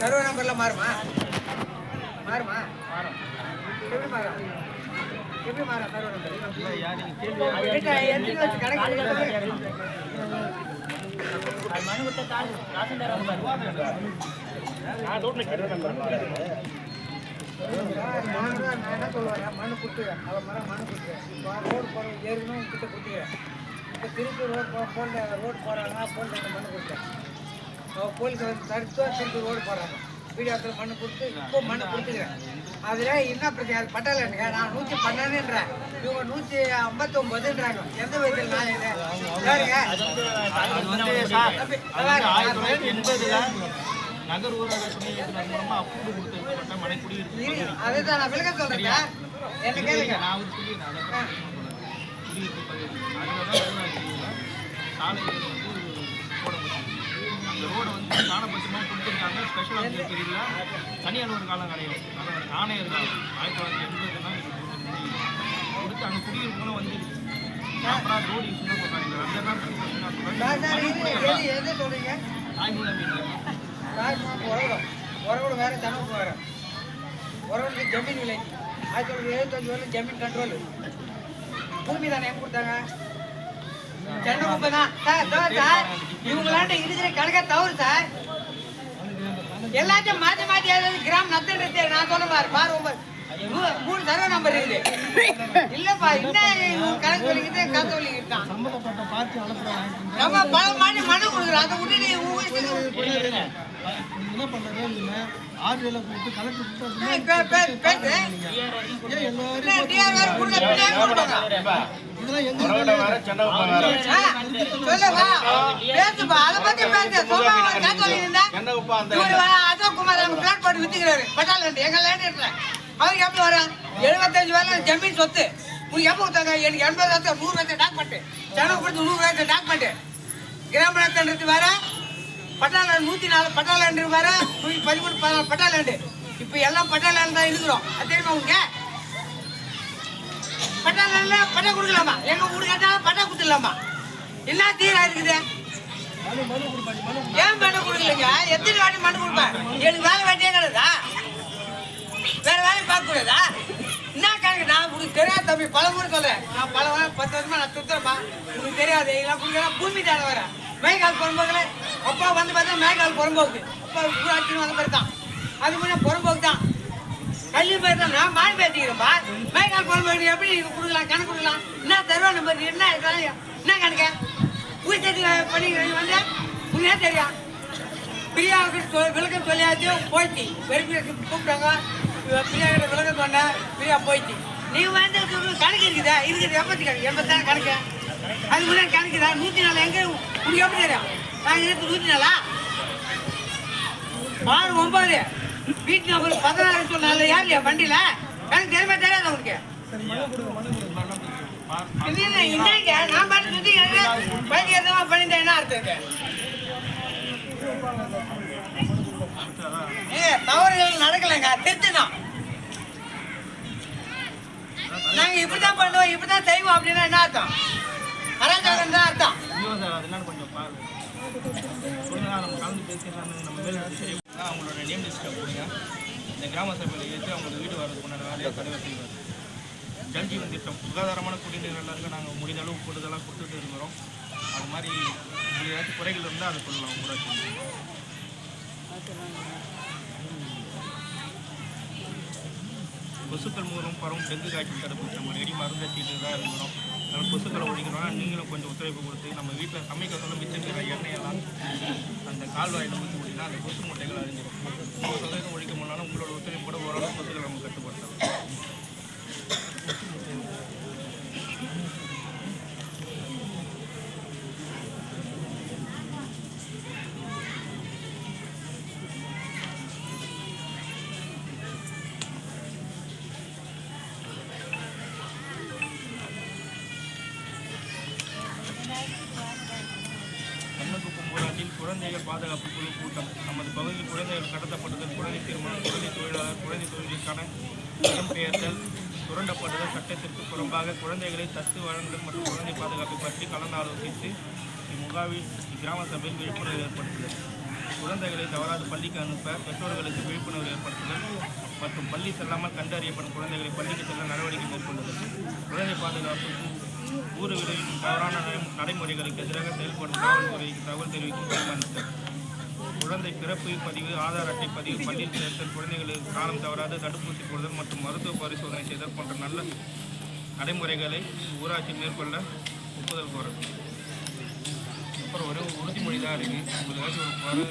சர்வ நம்பர்ல மாறுமா? மாறுமா? எப்படி மாறும்? எப்படி மாறும் சர்வ நம்பர் நான் தான் நான் என்ன சொல்லுவேன் மண்ணு கொடுத்துக்கிறேன் அவன் மரம் மண்ணு கொடுத்துக்கிறேன் இப்போ ரோடு போகிற ஏற்கனவே கிட்ட கொடுத்துக்கிறேன் இப்போ திருப்பி ரோடு போ போல ரோடு போகிறாங்க போல மண்ணு கொடுத்தேன் போலீஸ் வந்து தடுத்து திருப்பி ரோடு போகிறாங்க வீடியோத்தில் மண்ணு கொடுத்து இப்போ மண்ணு கொடுத்துக்கிறேன். அதில் என்ன பிரச்சனை? அது பட்டலைங்க நான் நூற்றி பன்னெண்டுன்றேன். இவங்க நூற்றி ஐம்பத்தொம்பதுன்றாங்க எந்த வயதில் நான் இது? நகர் ஊரக மூலமா அப்ரூவ் கொடுக்கப்பட்ட மனை குடியிருப்பு இரு, அதுதான் நான் விளக்க சொல்றேன் என்ன கேளுங்க. நான் வந்து சொல்லி அதை குடியிருப்பு பகுதி அதில் தான் சாலைகள் வந்து போட முடியும் வந்து காணப்பட்டுமா கொடுத்துருக்காங்க ஸ்பெஷல் ஆஃபீஸர் தெரியல தனி அலுவலர் காலம் கிடையாது ஆனால் ஆணையர்கள் ஆயிரத்தி தொள்ளாயிரத்தி எண்பதுலாம் கொடுத்து அங்கே குடியிருப்புகளும் வந்து ப்ராப்பராக ரோடு தான் சொல்கிறாங்க அந்த எது சொல்கிறீங்க தாய்மூலம் உறவிடம் வேறு தனக்கு வேறு. உறவிடத்துக்கு ஜமீன் விலை. ஆயிரத்தி தொள்ளாயிரத்தி எழுபத்தஞ்சு வரல ஜமீன் கண்ட்ரோல் பூமி தானே கொடுத்தாங்க? சென்னை குப்பை தான் சார் சார் இவங்களாண்ட இருக்கிற கணக்கா தவறு சார் எல்லாத்தையும் மாற்றி மாற்றி ஏதாவது கிராம் நத்துன்றது நான் சொல்ல பாரு பாரு மூணு சர்வ நம்பர் இருக்குது இல்லப்பா என்ன கணக்கு சொல்லிக்கிட்டு கணக்கு சொல்லிக்கிட்டு தான் நம்ம பல மாடி மனு கொடுக்குறோம் அதை உங்க இஷ்டத்துக்கு என்ன பண்றது நீங்க ஆர்டில கொடுத்து கலெக்டர் கொடுத்து ஏய், பே- பே- பேசு. ஏன் எல்லாரும் போட்டு. அவருக்கு எப்படி வரும்? 75 வேலை ஜமீன் சொத்து. உனக்கு எப்போ கொடுத்தாங்க? எனக்கு எண்பது லட்சம் நூறு லட்சம் டாக்குமெண்ட் செலவு கொடுத்து நூறு லட்சம் டாக்குமெண்ட் கிராம லட்சம் வேற நூத்தி நாலு பட்டாளண்டு வேற நூத்தி பதிமூணு பதினாலு பட்டாளண்டு இப்போ எல்லாம் பட்டாளண்டு தான் இருக்கிறோம். அது தெரியுமா உங்க பட்டாள பட்டா கொடுக்கலாமா? எங்க ஊரு கேட்டா பட்டா கொடுத்துடலாமா? என்ன தீரா இருக்குது? ஏன் மனு கொடுக்கலங்க? எத்தனை வாட்டி மனு கொடுப்பேன்? எனக்கு வேலை வேட்டியே கிடையாதா? வேற வேலையை பார்க்க கூடாதா? என்ன கணக்கு? நான் உனக்கு தெரியாது தம்பி. பல முறை சொல்றேன். நான் பல வாரம் பத்து வருஷமா நான் சுத்துறேன்ப்பா. உனக்கு தெரியாது. இதெல்லாம் கொடுக்கலாம் பூமி தானே வரேன் மேய்கால் புறம்போக்கில் அப்பா வந்து பார்த்தா மேய்கால் புறம்போக்கு. அப்பா ஊராட்சின்னு வந்த மாதிரி தான் அது முன்னே புறம்போக்கு தான். கல்வி பேர் தான் நான் மாறி பேசிக்கிறேன்ப்பா மேய்கால் புறம்போக்கு எப்படி நீங்க கொடுக்கலாம் கணக்கு கொடுக்கலாம்? என்ன தருவா நம்பர் என்ன என்ன கணக்கு? ஊர் சேர்த்து பண்ணி வந்து? உன்னே தெரியும் பிரியாவுக்கு விளக்கம் சொல்லியாச்சு போயிடுச்சு வெரிஃபிகேஷன் கூப்பிட்டாங்க. பிரியா கிட்ட விளக்கம் சொன்னேன் பிரியா போயிடுச்சு நீ வந்து கணக்கு இருக்குதா? இருக்குது எண்பத்தி கணக்கு. எண்பத்தி கணக்கு. அது முன்னாடி கணக்குதா நூற்றி நாலு எங்கே? உங்களுக்கு எப்படி தெரியும்? நாங்கள் இருக்கு நூற்றி நாலா? ஆறு ஒன்பது. வீட்டு நம்பர் பதினாறு சொன்னால யார் இல்லையா வண்டியில்? தெரியுமா தெரியாதா உனக்கு. நான் பாட்டு பைக்கு எதுவும் பண்ணிட்டேன் என்ன அர்த்தம் ஏ தவறுகள் நடக்கலைங்க. திருத்தணும் நாங்க இப்படிதான் பண்ணுவோம் இப்படிதான் செய்வோம் அப்படின்னா என்ன அர்த்தம்? அராஜகம் தான் அர்த்தம். கொஞ்சம் பாருங்க. சொல்லுங்க நம்ம கலந்து பேசிடலாம் நம்ம மேலே அவங்களோட நேம் லிஸ்ட்டை கொடுங்க இந்த கிராம சபையில் ஏற்று அவங்களோட வீடு வர்றதுக்கு முன்னாடி வேலையை தலைவர் செய்வார். ஜல் ஜீவன் திட்டம் சுகாதாரமான குடிநீர் எல்லாருக்கும் நாங்கள் முடிந்த அளவு கூடுதலாக கொடுத்துட்டு இருக்கிறோம். அது மாதிரி ஏதாச்சும் குறைகள் இருந்தால் அதை சொல்லலாம் ஊராட்சி கொசுக்கள் மூலம் பரவும் டெங்கு காய்ச்சல் தடுப்பு நம்ம ரெடி மருந்து வச்சுட்டு தான் இருக்கிறோம். அதனால் கொசுக்களை ஒழிக்கணும்னா நீங்களும் கொஞ்சம் ஒத்துழைப்பு கொடுத்து நம்ம வீட்டில் சமைக்க சொல்ல மிச்சங்கிற எண்ணெயெல்லாம் அந்த கால்வாயில் ஊற்றி முடியும்னா அந்த கொசு முட்டைகள் அறிஞ்சிடும் நூறு சதவீதம் ஒழிக்க முடியலன்னா உங்களோட ஒத்துழைப்பு குழந்தைகள் பாதுகாப்பு குழு கூட்டம். நமது பகுதியில் குழந்தைகள் கடத்தப்பட்டதல் குழந்தை திருமணம் குழந்தை தொழிலாளர் குழந்தை தொழிலுக்கான இடம்பெயர்தல் சுரண்டப்படுதல் சட்டத்திற்கு புறம்பாக குழந்தைகளை தத்து வழங்குதல் மற்றும் குழந்தை பாதுகாப்பை பற்றி கலந்தாலோசித்து இம்முகாவில் இக்கிராம சபையில் விழிப்புணர்வு ஏற்படுத்துகிறது குழந்தைகளை தவறாது பள்ளிக்கு அனுப்ப பெற்றோர்களுக்கு விழிப்புணர்வு ஏற்படுத்துதல் மற்றும் பள்ளி செல்லாமல் கண்டறியப்படும் குழந்தைகளை பள்ளிக்கு செல்ல நடவடிக்கை மேற்கொள்ளுதல் குழந்தை பாதுகாப்பு ஊர்களில் தவறான நடைமுறைகளுக்கு எதிராக செயல்படும் காவல்துறைக்கு தகவல் தெரிவிக்கும் தீர்மானித்தார் குழந்தை பிறப்பு பதிவு ஆதார் அட்டை பதிவு பள்ளியில் சேர்த்தல் குழந்தைகளுக்கு காலம் தவறாது தடுப்பூசி போடுதல் மற்றும் மருத்துவ பரிசோதனை செய்தல் போன்ற நல்ல நடைமுறைகளை ஊராட்சி மேற்கொள்ள ஒப்புதல் கோரணும் அப்புறம் ஒரு உறுதிமொழி தான் இருக்குது உங்களுக்கு ஒரு